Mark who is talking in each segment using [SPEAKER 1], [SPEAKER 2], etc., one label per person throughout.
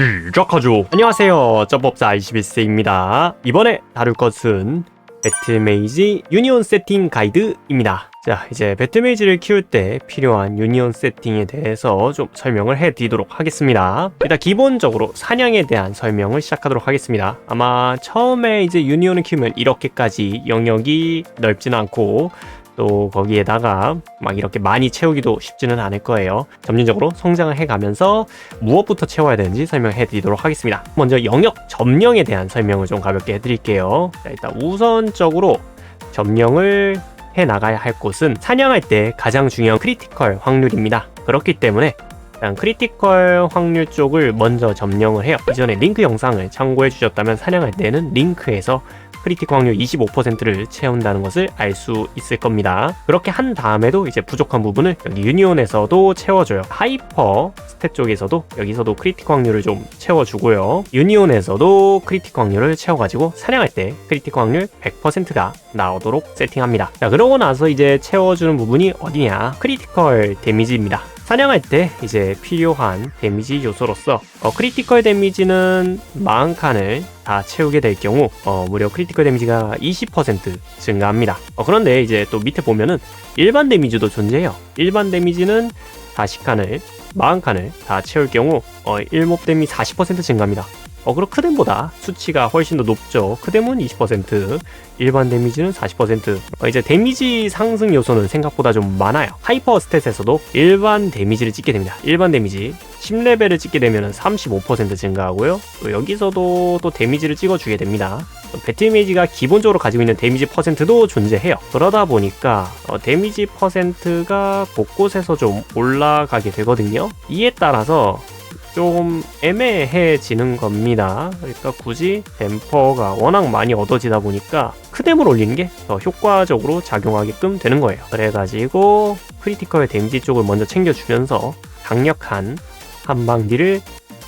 [SPEAKER 1] 시작하죠. 안녕하세요. 점법사 21세입니다. 이번에 다룰 것은 배틀메이지 유니온 세팅 가이드입니다. 자, 이제 배틀메이지를 키울 때 필요한 유니온 세팅에 대해서 좀 설명을 해 드리도록 하겠습니다. 일단 기본적으로 사냥에 대한 설명을 시작하도록 하겠습니다. 아마 처음에 이제 유니온을 키우면 이렇게까지 영역이 넓지는 않고 또 거기에다가 막 이렇게 많이 채우기도 쉽지는 않을 거예요. 점진적으로 성장을 해가면서 무엇부터 채워야 되는지 설명해 드리도록 하겠습니다. 먼저 영역 점령에 대한 설명을 좀 가볍게 해드릴게요. 자, 일단 우선적으로 점령을 해 나가야 할 곳은 사냥할 때 가장 중요한 크리티컬 확률입니다. 그렇기 때문에 일단 크리티컬 확률 쪽을 먼저 점령을 해요. 이전에 링크 영상을 참고해 주셨다면 사냥할 때는 링크에서 크리티컬 확률 25%를 채운다는 것을 알 수 있을 겁니다. 그렇게 한 다음에도 이제 부족한 부분을 여기 유니온에서도 채워줘요. 하이퍼 스탯 쪽에서도 여기서도 크리티컬 확률을 좀 채워주고요. 유니온에서도 크리티컬 확률을 채워가지고 사냥할 때 크리티컬 확률 100%가 나오도록 세팅합니다. 자, 그러고 나서 이제 채워주는 부분이 어디냐? 크리티컬 데미지입니다. 사냥할 때 이제 필요한 데미지 요소로서 어, 크리티컬 데미지는 40칸을 다 채우게 될 경우 어, 무려 크리티컬 데미지가 20% 증가합니다. 어, 그런데 이제 또 밑에 보면은 일반 데미지도 존재해요. 일반 데미지는 40칸을 40칸을 다 채울 경우 어, 일몹 데미 40% 증가합니다. 어, 그리고 크뎀보다 수치가 훨씬 더 높죠. 크뎀은 20%, 일반 데미지는 40%. 어, 이제 데미지 상승 요소는 생각보다 좀 많아요. 하이퍼 스탯에서도 일반 데미지를 찍게 됩니다. 일반 데미지 10레벨을 찍게 되면 35% 증가하고요. 또 여기서도 또 데미지를 찍어주게 됩니다. 또 배틀메이지가 기본적으로 가지고 있는 데미지 퍼센트도 존재해요. 그러다 보니까 어, 데미지 퍼센트가 곳곳에서 좀 올라가게 되거든요. 이에 따라서 조금 애매해지는 겁니다. 그러니까 굳이 댐퍼가 워낙 많이 얻어지다 보니까 크뎀을 올리는 게 더 효과적으로 작용하게끔 되는 거예요. 그래가지고 크리티컬 데미지 쪽을 먼저 챙겨주면서 강력한 한방디를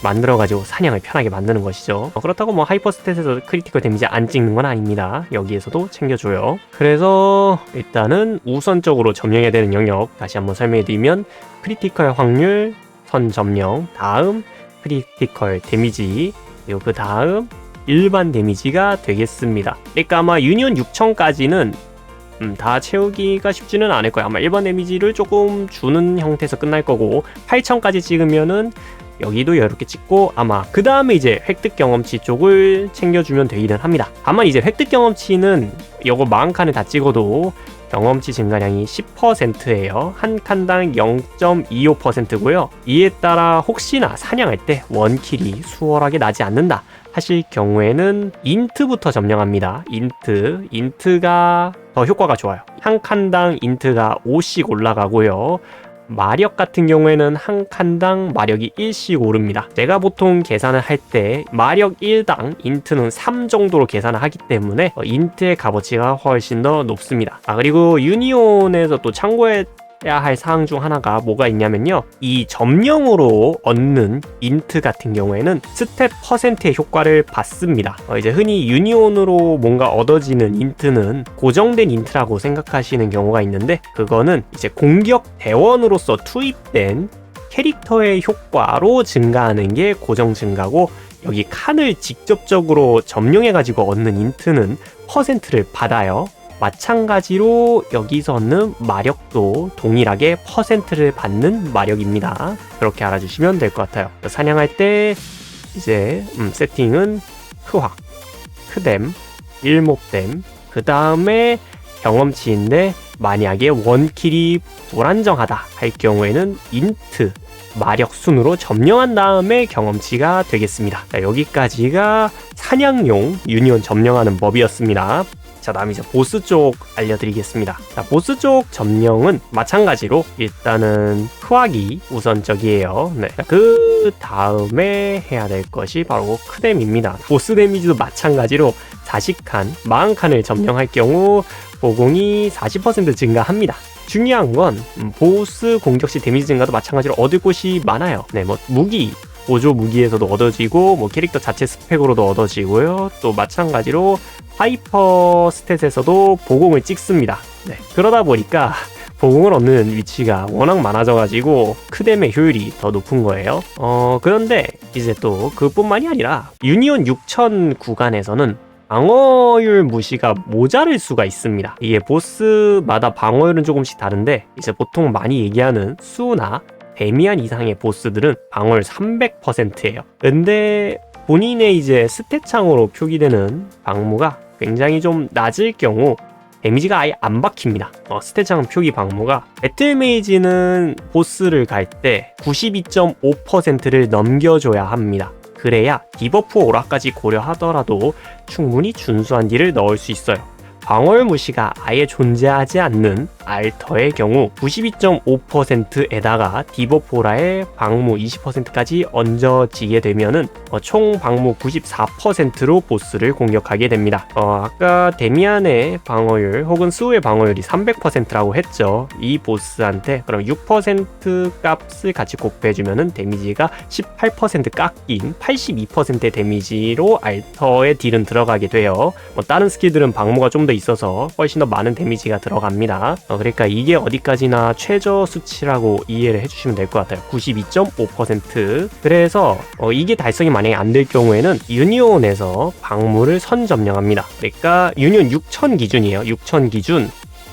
[SPEAKER 1] 만들어가지고 사냥을 편하게 만드는 것이죠. 어, 그렇다고 뭐 하이퍼 스탯에서 크리티컬 데미지 안 찍는 건 아닙니다. 여기에서도 챙겨줘요. 그래서 일단은 우선적으로 점령해야 되는 영역 다시 한번 설명해드리면 크리티컬 확률 선 점령, 다음 크리티컬 데미지, 그리고 그 다음 일반 데미지가 되겠습니다. 그러니까 아마 유니온 6000까지는 음, 다 채우기가 쉽지는 않을 거예요. 아마 일반 데미지를 조금 주는 형태에서 끝날 거고 8000까지 찍으면은 여기도 이렇게 찍고 아마 그 다음에 이제 획득 경험치 쪽을 챙겨주면 되기는 합니다. 다만 이제 획득 경험치는 이거 40칸을 다 찍어도 경험치 증가량이 10%예요. 한 칸당 0.25%고요. 이에 따라 혹시나 사냥할 때 원킬이 수월하게 나지 않는다 하실 경우에는 인트부터 점령합니다. 인트, 인트가 더 효과가 좋아요. 한 칸당 인트가 5씩 올라가고요. 마력 같은 경우에는 한 칸당 마력이 1씩 오릅니다. 제가 보통 계산을 할 때 마력 1당 인트는 3 정도로 계산을 하기 때문에 어, 인트의 값어치가 훨씬 더 높습니다. 아 그리고 유니온에서 또 참고해 할 사항 중 하나가 뭐가 있냐면요. 이 점령으로 얻는 인트 같은 경우에는 스탯 퍼센트의 효과를 받습니다. 어, 이제 흔히 유니온으로 뭔가 얻어지는 인트는 고정된 인트라고 생각하시는 경우가 있는데 그거는 이제 공격 대원으로서 투입된 캐릭터의 효과로 증가하는 게 고정 증가고 여기 칸을 직접적으로 점령해가지고 얻는 인트는 퍼센트를 받아요. 마찬가지로 여기서는 마력도 동일하게 퍼센트를 받는 마력입니다. 그렇게 알아주시면 될 것 같아요. 사냥할 때 이제 음, 세팅은 크확, 크뎀, 일목뎀, 그 다음에 경험치인데 만약에 원킬이 불안정하다 할 경우에는 인트 마력 순으로 점령한 다음에 경험치가 되겠습니다. 자, 여기까지가 사냥용 유니온 점령하는 법이었습니다. 자, 다음 이제 보스 쪽 알려드리겠습니다. 자, 보스 쪽 점령은 마찬가지로 일단은 후하기 우선적이에요. 네. 자, 그 다음에 해야 될 것이 바로 크뎀입니다. 보스 데미지도 마찬가지로 40칸, 40칸을 점령할 경우 보공이 40% 증가합니다. 중요한 건 음, 보스 공격 시 데미지 증가도 마찬가지로 얻을 곳이 많아요. 네, 뭐 무기 보조 무기에서도 얻어지고 뭐 캐릭터 자체 스펙으로도 얻어지고요. 또 마찬가지로 하이퍼 스탯에서도 보공을 찍습니다. 네, 그러다 보니까 보공을 얻는 위치가 워낙 많아져가지고 크뎀의 효율이 더 높은 거예요. 어 그런데 이제 또 그뿐만이 아니라 유니온 6000 구간에서는 방어율 무시가 모자랄 수가 있습니다. 이게 보스마다 방어율은 조금씩 다른데 이제 보통 많이 얘기하는 수나 데미안 이상의 보스들은 방어율 300%예요. 근데 본인의 이제 스탯창으로 표기되는 방무가 굉장히 좀 낮을 경우 데미지가 아예 안 박힙니다. 어, 스탯창 표기 방무가 배틀 메이지는 보스를 갈 때 92.5%를 넘겨줘야 합니다. 그래야 디버프 오라까지 고려하더라도 충분히 준수한 딜을 넣을 수 있어요. 방어율 무시가 아예 존재하지 않는 알터의 경우 92.5%에다가 디버포라의 방무 20%까지 얹어지게 되면은 어, 총 방무 94%로 보스를 공격하게 됩니다. 어, 아까 데미안의 방어율 혹은 수의 방어율이 300%라고 했죠. 이 보스한테 그럼 6% 값을 같이 곱해주면은 데미지가 18% 깎인 82%의 데미지로 알터의 딜은 들어가게 돼요. 뭐 다른 스킬들은 방무가 좀더 있어서 훨씬 더 많은 데미지가 들어갑니다. 어, 그러니까 이게 어디까지나 최저 수치라고 이해를 해주시면 될 것 같아요. 92.5% 그래서 어, 이게 달성이 만약에 안 될 경우에는 유니온에서 방무를 선점령합니다. 그러니까 유니온 6000 기준이에요. 6000 기준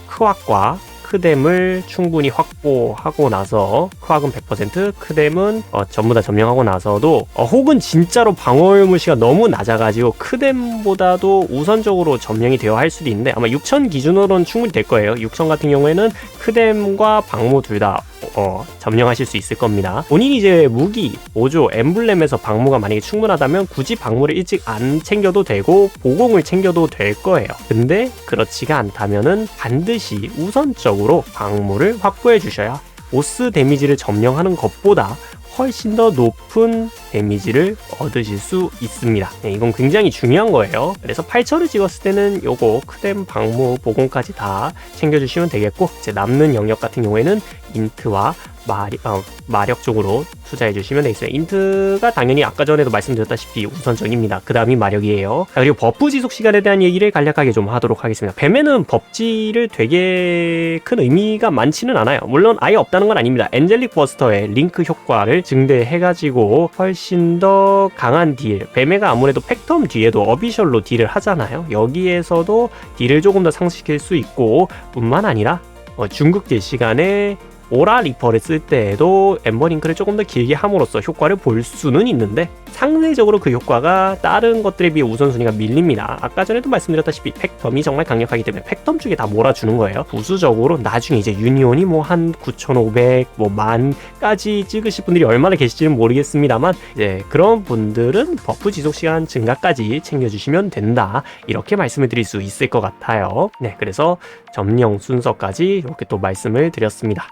[SPEAKER 1] 크왁과 크뎀을 충분히 확보하고 나서 크왁은 100% 크뎀은 어, 전부 다 점령하고 나서도 어, 혹은 진짜로 방어율 무시가 너무 낮아가지고 크뎀보다도 우선적으로 점령이 되어 할 수도 있는데 아마 6000 기준으로는 충분히 될 거예요. 6000 같은 경우에는 크뎀과 방무 둘다 어, 점령하실 수 있을 겁니다. 본인이 이제 무기, 보조, 엠블렘에서 방무가 만약에 충분하다면 굳이 방무를 일찍 안 챙겨도 되고 보공을 챙겨도 될 거예요. 근데 그렇지가 않다면은 반드시 우선적으로 방무를 확보해 주셔야 보스 데미지를 점령하는 것보다 훨씬 더 높은 데미지를 얻으실 수 있습니다. 네, 이건 굉장히 중요한 거예요. 그래서 8철을 찍었을 때는 요거 크뎀 방무 보공까지 다 챙겨주시면 되겠고 이제 남는 영역 같은 경우에는 인트와 마리, 어, 마력 쪽으로 투자해 주시면 되겠어요. 인트가 당연히 아까 전에도 말씀드렸다시피 우선적입니다. 그 다음이 마력이에요. 자, 그리고 버프 지속 시간에 대한 얘기를 간략하게 좀 하도록 하겠습니다. 뱀에는 법지를 되게 큰 의미가 많지는 않아요. 물론 아예 없다는 건 아닙니다. 엔젤릭 버스터의 링크 효과를 증대해가지고 훨씬 더 강한 딜. 뱀에가 아무래도 팩텀 뒤에도 어비셜로 딜을 하잖아요. 여기에서도 딜을 조금 더 상승시킬 수 있고 뿐만 아니라 어, 중국제 시간에 오라 리퍼를 쓸 때에도 엠버링크를 조금 더 길게 함으로써 효과를 볼 수는 있는데 상대적으로 그 효과가 다른 것들에 비해 우선순위가 밀립니다. 아까 전에도 말씀드렸다시피 팩텀이 정말 강력하기 때문에 팩텀 쪽에 다 몰아주는 거예요. 부수적으로 나중에 이제 유니온이 뭐 한 9,500, 뭐 만까지 찍으실 분들이 얼마나 계실지는 모르겠습니다만 이제 그런 분들은 버프 지속 시간 증가까지 챙겨주시면 된다. 이렇게 말씀을 드릴 수 있을 것 같아요. 네, 그래서 점령 순서까지 이렇게 또 말씀을 드렸습니다.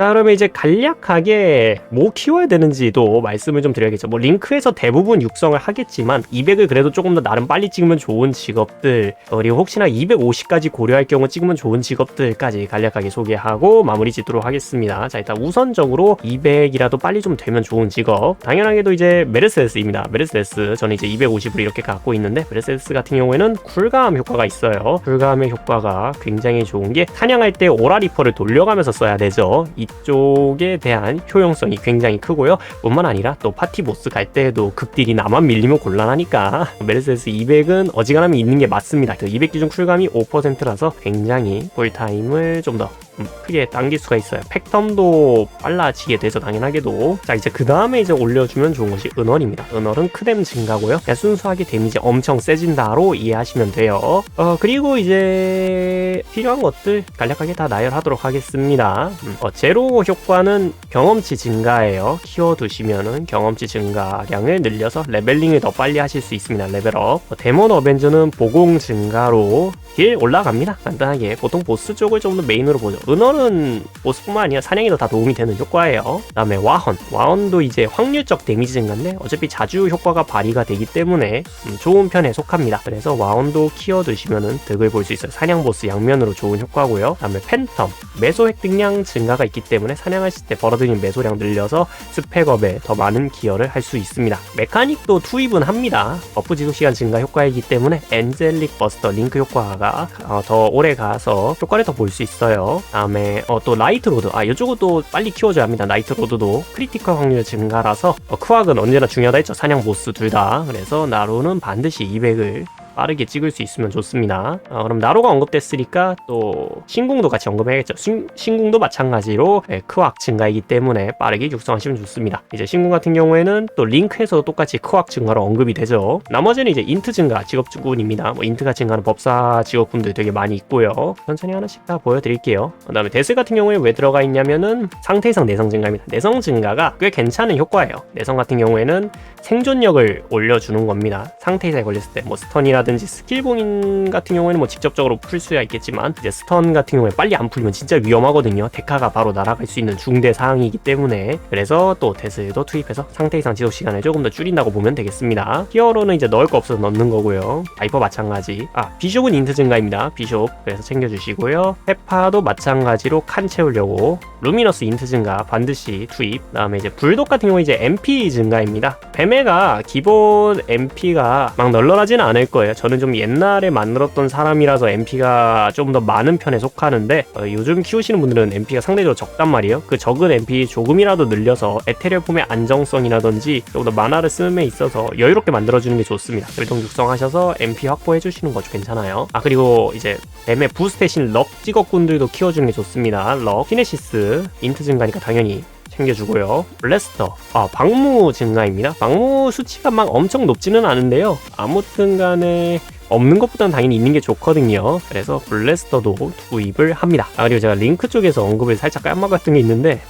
[SPEAKER 1] 자 그러면 이제 간략하게 뭐 키워야 되는지도 말씀을 좀 드려야겠죠. 뭐 링크에서 대부분 육성을 하겠지만 200을 그래도 조금 더 나름 빨리 찍으면 좋은 직업들 어, 그리고 혹시나 250까지 고려할 경우 찍으면 좋은 직업들까지 간략하게 소개하고 마무리 짓도록 하겠습니다. 자 일단 우선적으로 200이라도 빨리 좀 되면 좋은 직업. 당연하게도 이제 메르세스입니다. 메르세스. 저는 이제 250을 이렇게 갖고 있는데 메르세스 같은 경우에는 쿨감 효과가 있어요. 쿨감의 효과가 굉장히 좋은 게 사냥할 때 오라리퍼를 돌려가면서 써야 되죠. 이 쪽에 대한 효용성이 굉장히 크고요. 뿐만 아니라 또 파티 보스 갈 때에도 극딜이 나만 밀리면 곤란하니까 메르세스 200은 어지간하면 있는 게 맞습니다. 200그 기준 쿨감이 5%라서 굉장히 꿀타임을 좀더 음, 크게 당길 수가 있어요. 팩텀도 빨라지게 돼서 당연하게도 자 이제 그 다음에 이제 올려주면 좋은 것이 은월입니다. 은월은 크뎀 증가고요. 순수하게 데미지 엄청 세진다로 이해하시면 돼요. 어 그리고 이제 필요한 것들 간략하게 다 나열하도록 하겠습니다. 음, 어, 제로 효과는 경험치 증가예요. 키워두시면은 경험치 증가량을 늘려서 레벨링을 더 빨리 하실 수 있습니다. 레벨업. 어, 데몬 어벤져는 보공 증가로 딜 올라갑니다. 간단하게 보통 보스 쪽을 좀 더 메인으로 보죠. 은월은 보스뿐만 아니라 사냥에도 다 도움이 되는 효과예요. 그 다음에 와헌. 와헌도 이제 확률적 데미지 증가인데 어차피 자주 효과가 발휘가 되기 때문에 음, 좋은 편에 속합니다. 그래서 와헌도 키워두시면은 득을 볼 수 있어요. 사냥 보스 양면으로 좋은 효과고요. 그 다음에 팬텀. 매소 획득량 증가가 있기 때문에 사냥하실 때 벌어들이는 매소량 늘려서 스펙업에 더 많은 기여를 할 수 있습니다. 메카닉도 투입은 합니다. 버프 지속 시간 증가 효과이기 때문에 엔젤릭 버스터 링크 효과가 어, 더 오래 가서 효과를 더 볼 수 있어요. 다음에 어, 또 라이트 로드. 아 이쪽도 빨리 키워줘야 합니다. 라이트 로드도 크리티컬 확률 증가라서 어, 크왁은 언제나 중요하다 했죠. 사냥 보스 둘 다. 그래서 나로는 반드시 200을 빠르게 찍을 수 있으면 좋습니다. 어, 그럼 나로가 언급됐으니까 또 신궁도 같이 언급해야겠죠. 신, 신궁도 마찬가지로 예, 크왁 증가이기 때문에 빠르게 육성하시면 좋습니다. 이제 신궁 같은 경우에는 또 링크에서도 똑같이 크왁 증가로 언급이 되죠. 나머지는 이제 인트 증가 직업군입니다. 뭐 인트가 증가하는 법사 직업군들 되게 많이 있고요. 천천히 하나씩 다 보여드릴게요. 그 다음에 데스 같은 경우에 왜 들어가 있냐면은 상태 이상 내성 증가입니다. 내성 증가가 꽤 괜찮은 효과예요. 내성 같은 경우에는 생존력을 올려주는 겁니다. 상태 이상에 걸렸을 때 뭐 스턴이 라든지 스킬 봉인 같은 경우에는 뭐 직접적으로 풀 수야 있겠지만 이제 스턴 같은 경우에 빨리 안 풀리면 진짜 위험하거든요. 데카가 바로 날아갈 수 있는 중대 사항이기 때문에 그래서 또 데스도 투입해서 상태 이상 지속 시간을 조금 더 줄인다고 보면 되겠습니다. 히어로는 이제 넣을 거 없어서 넣는 거고요. 바이퍼 마찬가지. 아 비숍은 인트 증가입니다. 비숍 그래서 챙겨주시고요. 페파도 마찬가지로 칸 채우려고 루미너스 인트 증가 반드시 투입. 그다음에 이제 불독 같은 경우 이제 MP 증가입니다. 뱀에가 기본 MP가 막 널널하지는 않을 거예요. 저는 좀 옛날에 만들었던 사람이라서 MP가 좀 더 많은 편에 속하는데 어, 요즘 키우시는 분들은 MP가 상대적으로 적단 말이에요. 그 적은 MP 조금이라도 늘려서 에테리얼 폼의 안정성이라든지 조금 더 만화를 쓰는 데 있어서 여유롭게 만들어주는 게 좋습니다. 결동 육성하셔서 MP 확보해 주시는 거죠. 괜찮아요. 아 그리고 이제 뱀의 부스테신 럭 직업군들도 키워주는 게 좋습니다. 럭, 키네시스, 인트 증가니까 당연히 챙겨주고요. 블래스터, 아 방무 증가입니다. 방무 수치가 막 엄청 높지는 않은데요. 아무튼 간에 없는 것보다는 당연히 있는 게 좋거든요. 그래서 블래스터도 투입을 합니다. 아, 그리고 제가 링크 쪽에서 언급을 살짝 까먹었던 게 있는데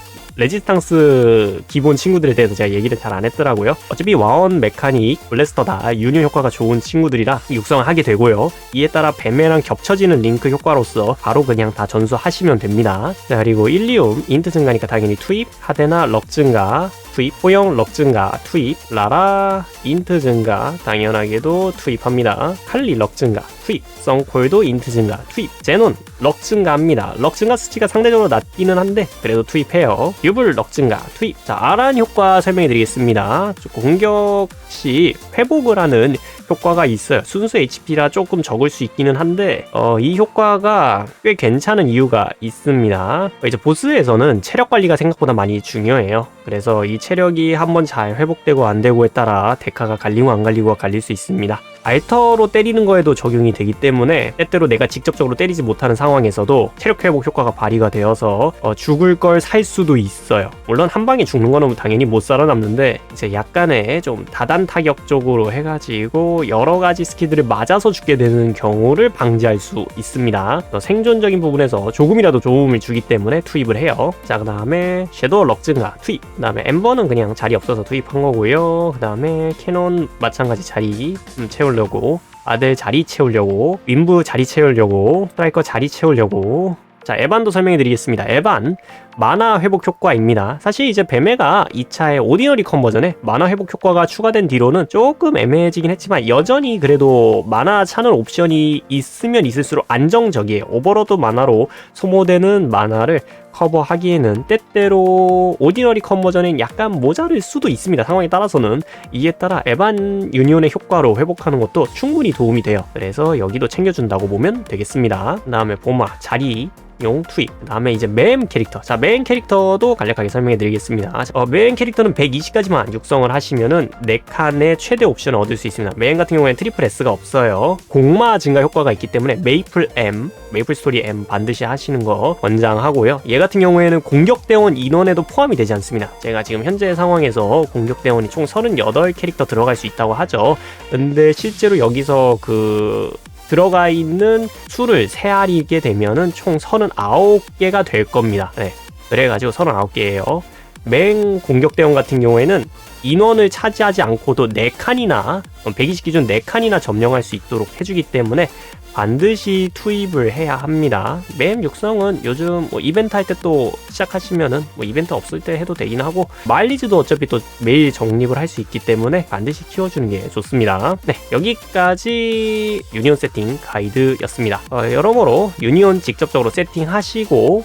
[SPEAKER 1] 레지스탕스 기본 친구들에 대해서 제가 얘기를 잘 안 했더라고요. 어차피 와원 메카닉, 블래스터다 유효 효과가 좋은 친구들이라 육성을 하게 되고요. 이에 따라 뱀매랑 겹쳐지는 링크 효과로서 바로 그냥 다 전수하시면 됩니다. 자, 그리고 일리움, 인트 증가니까 당연히 투입, 하데나 럭 증가, 투입, 호영 럭 증가, 투입, 라라, 인트 증가, 당연하게도 투입합니다. 칼리 럭 증가, 투입, 썬콜도 인트 증가, 투입, 제논 럭 증가합니다. 럭 증가 수치가 상대적으로 낮기는 한데 그래도 투입해요. 유불 럭 증가, 투입. 자, 아란 효과 설명해 드리겠습니다. 공격 시 회복을 하는 효과가 있어요. 순수 HP라 조금 적을 수 있기는 한데 어, 이 효과가 꽤 괜찮은 이유가 있습니다. 이제 보스에서는 체력 관리가 생각보다 많이 중요해요. 그래서 이 체력이 한번 잘 회복되고 안 되고에 따라 데카가 갈리고 안 갈리고가 갈릴 수 있습니다. 알터로 때리는 거에도 적용이 되기 때문에 때때로 내가 직접적으로 때리지 못하는 상황에서도 체력 회복 효과가 발휘가 되어서 어, 죽을 걸 살 수도 있어요. 물론 한 방에 죽는 거는 당연히 못 살아남는데 이제 약간의 좀 다단 타격 쪽으로 해가지고 여러 가지 스킬들을 맞아서 죽게 되는 경우를 방지할 수 있습니다. 어, 생존적인 부분에서 조금이라도 도움을 주기 때문에 투입을 해요. 자, 그 다음에 섀도우 럭 증가 투입. 그 다음에 엠버는 그냥 자리 없어서 투입한 거고요. 그 다음에 캐논 마찬가지 자리 좀 채우려고 아들 자리 채우려고 윈부 자리 채우려고 스트라이커 자리 채우려고. 자 에반도 설명해 드리겠습니다. 에반 만화 회복 효과입니다. 사실 이제 뱀메가 2차의 오디너리 컨버전에 만화 회복 효과가 추가된 뒤로는 조금 애매해지긴 했지만 여전히 그래도 만화 차는 옵션이 있으면 있을수록 안정적이에요. 오버로드 만화로 소모되는 만화를 커버하기에는 때때로 오디너리 컨버전엔 약간 모자랄 수도 있습니다. 상황에 따라서는 이에 따라 에반 유니온의 효과로 회복하는 것도 충분히 도움이 돼요. 그래서 여기도 챙겨준다고 보면 되겠습니다. 그 다음에 보마 자리 용 투입 그 다음에 이제 메인 캐릭터 자 메인 캐릭터도 간략하게 설명해 드리겠습니다 어, 메인 캐릭터는 120까지만 육성을 하시면은 4칸의 최대 옵션을 얻을 수 있습니다 메인 같은 경우에는 트리플 S가 없어요 공마 증가 효과가 있기 때문에 메이플 M 메이플 스토리 M 반드시 하시는 거 권장하고요 얘 같은 경우에는 공격대원 인원에도 포함이 되지 않습니다 제가 지금 현재 상황에서 공격대원이 총 38 캐릭터 들어갈 수 있다고 하죠 근데 실제로 여기서 그 들어가 있는 수를 세아리게 되면은 총 39개가 될 겁니다. 네. 그래가지고 39개예요. 맹 공격대원 같은 경우에는 인원을 차지하지 않고도 4칸이나 120 기준 4칸이나 점령할 수 있도록 해주기 때문에 반드시 투입을 해야 합니다. 맵 육성은 요즘 뭐 이벤트 할 때 또 시작하시면은 뭐 이벤트 없을 때 해도 되긴 하고 마일리지도 어차피 또 매일 적립을 할 수 있기 때문에 반드시 키워주는 게 좋습니다. 네 여기까지 유니온 세팅 가이드였습니다. 어, 여러모로 유니온 직접적으로 세팅하시고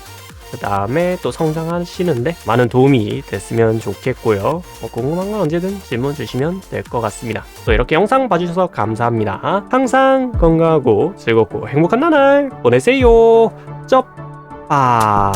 [SPEAKER 1] 그 다음에 또 성장하시는데 많은 도움이 됐으면 좋겠고요. 뭐 궁금한 건 언제든 질문 주시면 될 것 같습니다. 또 이렇게 영상 봐주셔서 감사합니다. 항상 건강하고 즐겁고 행복한 나날 보내세요. 쩝! 아